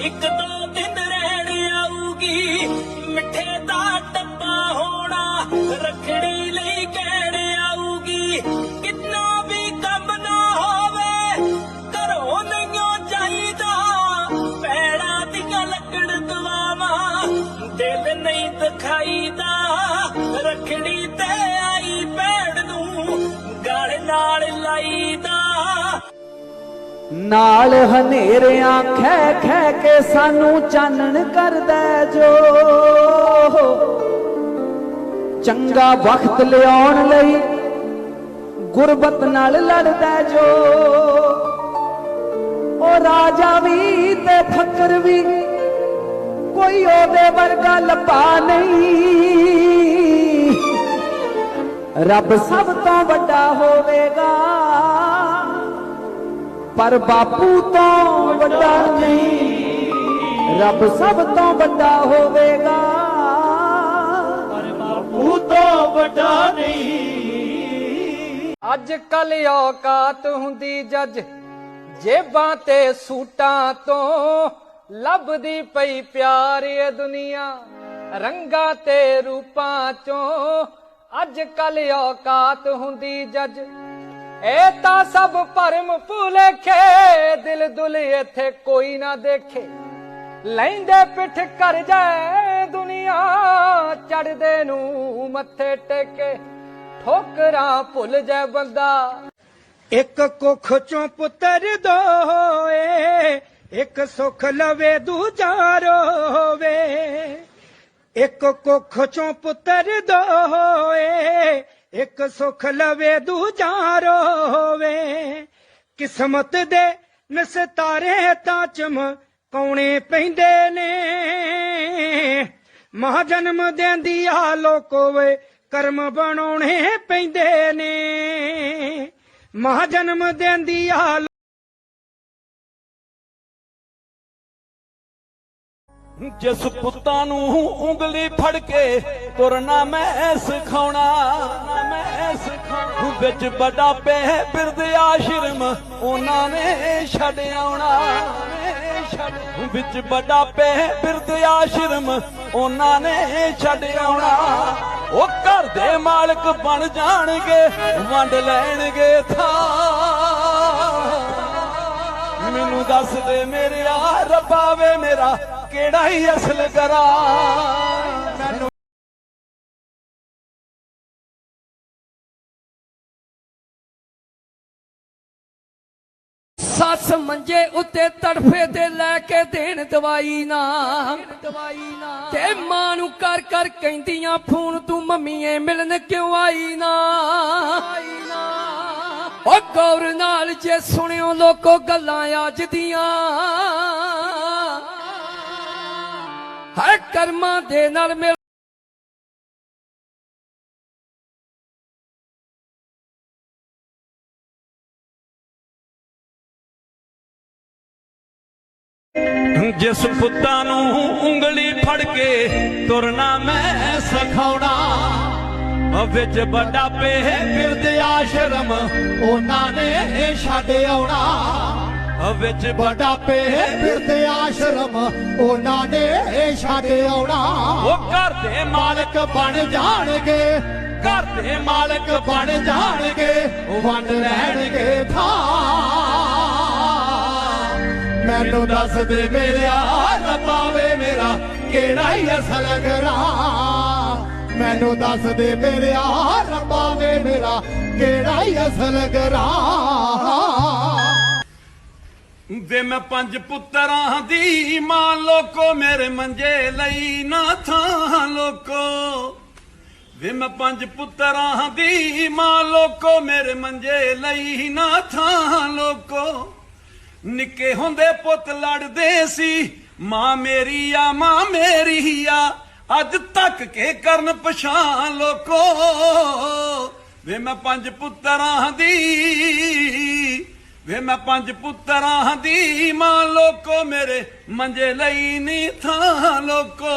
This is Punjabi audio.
ਇੱਕ ਦੋ ਦਿਨ ਰਹਿਣ ਆਊਗੀ। ਮਿੱਠੇ ਦਾ ਡੱਬਾ ਹੋਣਾ ਰੱਖੜੀ ਲਈ ਕਹਿਣ ਆਊਗੀ। ਕਿੰਨਾ ਵੀ ਕੰਮ ਨਾ ਹੋਵੇ, ਘਰੋਂ ਨਹੀਂਓ ਚਾਹੀਦਾ ਪੈੜਾਂ ਦੀਆਂ ਲੱਕੜ ਦਵਾਵਾਂ, ਦਿਲ ਨਹੀਂ ਦਿਖਾਈਦਾ। ਰੱਖੜੀ ਤੇ ਆਈ ਭੈਣ ਨੂੰ ਗਲ ਨਾਲ ਲਾਈਦਾ। ਨਾਲ ਹਨੇਰਿਆਂ ਖੈ ਖੈ ਕੇ ਸਾਨੂੰ ਚਾਨਣ ਕਰਦਾ ਜੋ। ਚੰਗਾ ਵਕਤ ਲਿਆਉਣ ਲਈ ਗੁਰਬਤ ਨਾਲ ਲੜਦਾ ਜੋ। ਉਹ ਰਾਜਾ ਵੀ ਤੇ ਫਕਰ ਵੀ ਕੋਈ ਉਹਦੇ ਵਰਗਾ ਲੱਭਾ ਨਹੀਂ। ਰੱਬ ਸਭ ਤੋਂ ਵੱਡਾ ਹੋਵੇਗਾ। ਪਰ ਬਾਪੂ ਤੋਂ ਵੱਡਾ ਨਹੀਂ ਰੱਬ ਸਭ ਤੋਂ ਵੱਡਾ ਹੋਵੇਗਾ। ਪਰ ਬਾਪੂ ਤੋਂ ਵੱਡਾ ਨਹੀਂ। ਅੱਜ ਕੱਲ ਔਕਾਤ ਹੁੰਦੀ ਜੱਜ ਜੇਬਾਂ ਤੇ ਸੂਟਾਂ ਤੋਂ ਲੱਭਦੀ ਪਈ ਪਿਆਰ ਇਹ ਦੁਨੀਆ ਰੰਗਾਂ ਤੇ ਰੂਪਾਂ ਚੋਂ। ਅੱਜ ਕੱਲ ਔਕਾਤ ਹੁੰਦੀ ਜੱਜ ਇਹ ਤਾਂ ਸਭ ਭਰਮ ਭੁਲੇਖੇ ਦਿਲ ਦੁਲ ਇੱਥੇ ਕੋਈ ਨਾ ਦੇਖੇ। ਲੈਂਦੇ ਪਿੱਠ ਕਰ ਜਾਏ ਦੁਨੀਆ ਚੜਦੇ ਨੂੰ ਮੱਥੇ ਟੇਕੇ। ਠੋਕਰਾਂ ਭੁੱਲ ਜਾਏ ਬੰਦਾ। ਇੱਕ ਕੁੱਖ ਚੋਂ ਪੁੱਤਰ ਦੋਏ, ਇੱਕ ਸੁਖ ਲਵੇ ਦੂਜਾ ਰੋਵੇ। ਇੱਕ ਕੁੱਖ ਚੋਂ ਪੁੱਤਰ ਦੋਏ ਇੱਕ ਸੁਖ ਲਵੇ, ਦੂਜਾ ਰੋਵੇ। ਕਿਸਮਤ ਦੇ ਨਸਤਾਰੇ ਤਾਂ ਚਮਕਾਉਣੇ ਪੈਂਦੇ ਨੇ। ਮਹਾ ਜਨਮ ਦੇਂਦੀ ਆ ਲੋਕੋ ਵੇ, ਕਰਮ ਬਣਾਉਣੇ ਪੈਂਦੇ ਨੇ। ਮਹਾ ਜਨਮ ਦੇਂਦੀ ਆ ਜਿਸ ਪੁੱਤਾਂ ਨੂੰ ਉਂਗਲੀ ਫੜ ਕੇ ਤੁਰਨਾ ਮੈਂ ਸਿਖਾਉਣਾ ਮੈਂ ਸਿਖਾਉਣਾ। ਵਿੱਚ ਵੱਡਾ ਪੇ ਬਿਰਦ ਆਸ਼ਰਮ ਉਹਨਾਂ ਨੇ ਛੱਡ ਆਉਣਾ। ਵਿੱਚ ਵੱਡਾ ਪੇ ਬਿਰਦ ਆਸ਼ਰਮ ਉਹਨਾਂ ਨੇ ਛੱਡ ਆਉਣਾ। ਉਹ ਘਰ ਦੇ ਮਾਲਕ ਬਣ ਜਾਣਗੇ, ਵੰਡ ਲੈਣਗੇ ਥਾਂ। ਮੈਨੂੰ ਦੱਸ ਦੇ ਮੇਰਿਆ, ਰੱਬਾ ਵੇ ਮੇਰਾ। ਕਿਹੜਾ ਹੀ ਅਸਲ ਕਰਾਂ? ਮੈਨੂੰ ਸੱਸ ਮੰਜੇ ਉੱਤੇ ਤੜਫੇ ਤੇ ਲੈ ਕੇ ਦੇਣ ਦਵਾਈ ਨਾ। ਦਵਾਈ ਨਾ ਤੇ ਮਾਂ ਨੂੰ ਕਰ ਕਰ ਕਹਿੰਦੀਆਂ, ਫੋਨ ਤੂੰ ਮੰਮੀਏ ਮਿਲਣ ਕਿਉਂ ਆਈ ਨਾ? ਆਈ ਉਹ ਗੌਰ ਨਾਲ ਜੇ ਸੁਣਿਓ, ਲੋਕੋ ਗੱਲਾਂ ਅੱਜ ਦੀਆਂ। ਹਰ ਕਰਮਾਂ ਦੇ ਨਾਲ ਮਿਲ ਜਿਸ ਪੁੱਤਾਂ ਨੂੰ ਉਂਗਲੀ ਫੜ ਕੇ ਤੁਰਨਾ ਮੈਂ ਸਿਖਾਉਣਾ। ਵਿੱਚ ਵੱਡਾ ਪੇ ਬਿਰਦ ਆਸ਼ਰਮ, ਉਹਨਾਂ ਨੇ ਛੱਡ ਆਉਣਾ। ਵਿੱਚ ਵੱਡਾ ਪੇ ਬਿਰਦ ਆਸ਼ਰਮ ਉਹਨਾਂ ਨੇ ਛੱਡ ਆਉਣਾ। ਉਹ ਘਰ ਦੇ ਮਾਲਕ ਬਣ ਜਾਣਗੇ ਘਰ ਦੇ ਮਾਲਕ ਬਣ ਜਾਣਗੇ ਵੰਡ ਲੈਣਗੇ ਥਾਂ। ਮੈਨੂੰ ਦੱਸ ਦੇ ਮੇਰਿਆ ਰੱਬਾ ਵੇ ਮੇਰਾ ਕਿਹੜਾ ਹੀ ਅਸਲ ਗਰਾਂ ਮੈਨੂੰ ਦੱਸ ਦੇ ਮੇਰਿਆ ਰੱਬਾ ਵੇ ਮੇਰਾ ਕਿਹੜਾ ਹੀ ਅਸਲ ਗਰਾਂ ਵੇ ਮੈਂ ਪੰਜ ਪੁੱਤਰਾਂ ਦੀ ਮਾਂ, ਲੋਕੋ ਮੇਰੇ ਮੰਜੇ ਲਈ ਨਾ ਥਾਂ, ਲੋਕੋ। ਵੇ ਮੈਂ ਪੰਜ ਪੁੱਤਰਾਂ ਦੀ ਮਾਂ, ਲੋਕੋ ਮੇਰੇ ਮੰਜੇ ਲਈ ਨਾ ਥਾਂ, ਲੋਕੋ। ਨਿੱਕੇ ਹੁੰਦੇ ਪੁੱਤ ਲੜਦੇ ਸੀ, ਮਾਂ ਮੇਰੀ ਆ, ਮਾਂ ਮੇਰੀ ਆ। ਅੱਜ ਤੱਕ ਕੇ ਕਰਨ ਪਛਾਣ, ਲੋਕੋ। ਵੇ ਮੈਂ ਪੰਜ ਪੁੱਤਰਾਂ ਦੀ ਵੇ ਮੈਂ ਪੰਜ ਪੁੱਤਰਾਂ ਦੀ ਮਾਂ ਲੋਕੋ ਮੇਰੇ ਮੰਜੇ ਲਈ ਨਹੀਂ ਥਾਂ ਲੋਕੋ।